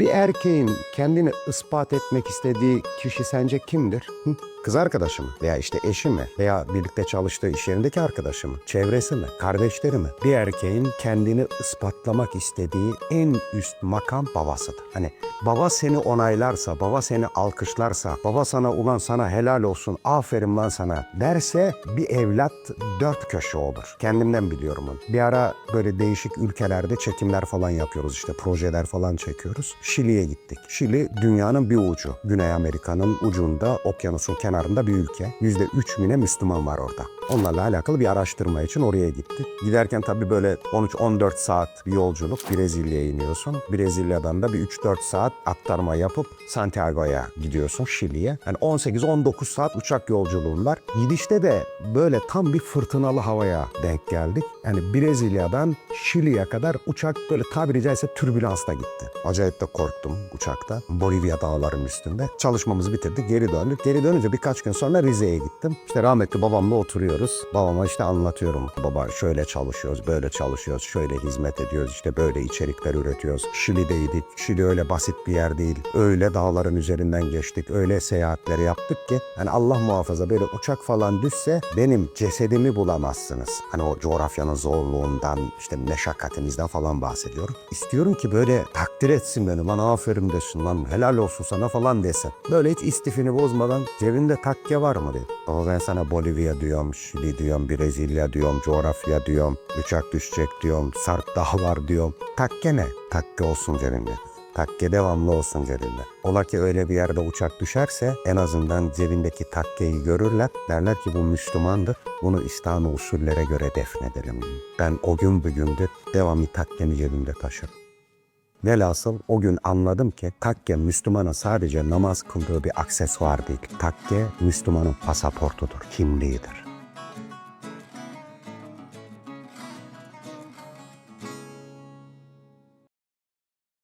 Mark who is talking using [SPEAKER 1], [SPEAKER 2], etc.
[SPEAKER 1] Bir erkeğin kendini ispat etmek istediği kişi sence kimdir? Hı? Kız arkadaşı mı? Veya işte eşi mi? Veya birlikte çalıştığı iş yerindeki arkadaşı mı? Çevresi mi? Kardeşleri mi? Bir erkeğin kendini ispatlamak istediği en üst makam babasıdır. Hani baba seni onaylarsa, baba seni alkışlarsa, baba sana ulan sana helal olsun, aferin lan sana derse bir evlat dört köşe olur. Kendimden biliyorum onu. Bir ara böyle değişik ülkelerde çekimler falan yapıyoruz işte projeler falan çekiyoruz. Şili'ye gittik. Şili dünyanın bir ucu. Güney Amerika'nın ucunda okyanusun kenarında bir ülke. Yüzde üç bine Müslüman var orada. Onlarla alakalı bir araştırma için oraya gittik. Giderken tabii böyle 13-14 saat bir yolculuk Brezilya'ya iniyorsun. Brezilya'dan da bir 3-4 saat aktarma yapıp Santiago'ya gidiyorsun Şili'ye. Yani 18-19 saat uçak yolculuğun var. Gidişte de böyle tam bir fırtınalı havaya denk geldik. Yani Brezilya'dan Şili'ye kadar uçak böyle tabiri caizse türbülansla gitti. Acayip de korktum uçakta. Bolivya dağlarının üstünde. Çalışmamızı bitirdik, geri döndük. Geri dönünce birkaç gün sonra Rize'ye gittim. İşte rahmetli babamla oturuyoruz. Babama işte anlatıyorum. Baba şöyle çalışıyoruz, böyle çalışıyoruz, şöyle hizmet ediyoruz, işte böyle içerikler üretiyoruz. Şili'deydik. Şili öyle basit bir yer değil. Öyle dağların üzerinden geçtik, öyle seyahatleri yaptık ki yani Allah muhafaza böyle uçak falan düşse benim cesedimi bulamazsınız. Hani o coğrafyanın zorluğundan, işte meşakkatimizden falan bahsediyorum. İstiyorum ki böyle takdir etsin beni, lan aferin desin, lan helal olsun sana falan desin. Böyle hiç istifini bozmadan cebinde takke var mı dedi. Baba ben sana Bolivya diyorum, Şili diyorum, Brezilya diyorum, coğrafya diyorum, uçak düşecek diyorum, Sarp Dağı var diyorum. Takke ne? Takke olsun cebinde. Takke devamlı olsun cebinde. Ola ki öyle bir yerde uçak düşerse en azından cebindeki takkeyi görürler. Derler ki bu Müslümandır. Bunu İslami usullere göre defnedelim. Ben o gün bugündür devamlı takkemi cebimde taşırım. Velhasıl o gün anladım ki takke Müslümanın sadece namaz kıldığı bir aksesuar değil. Takke Müslümanın pasaportudur, kimliğidir.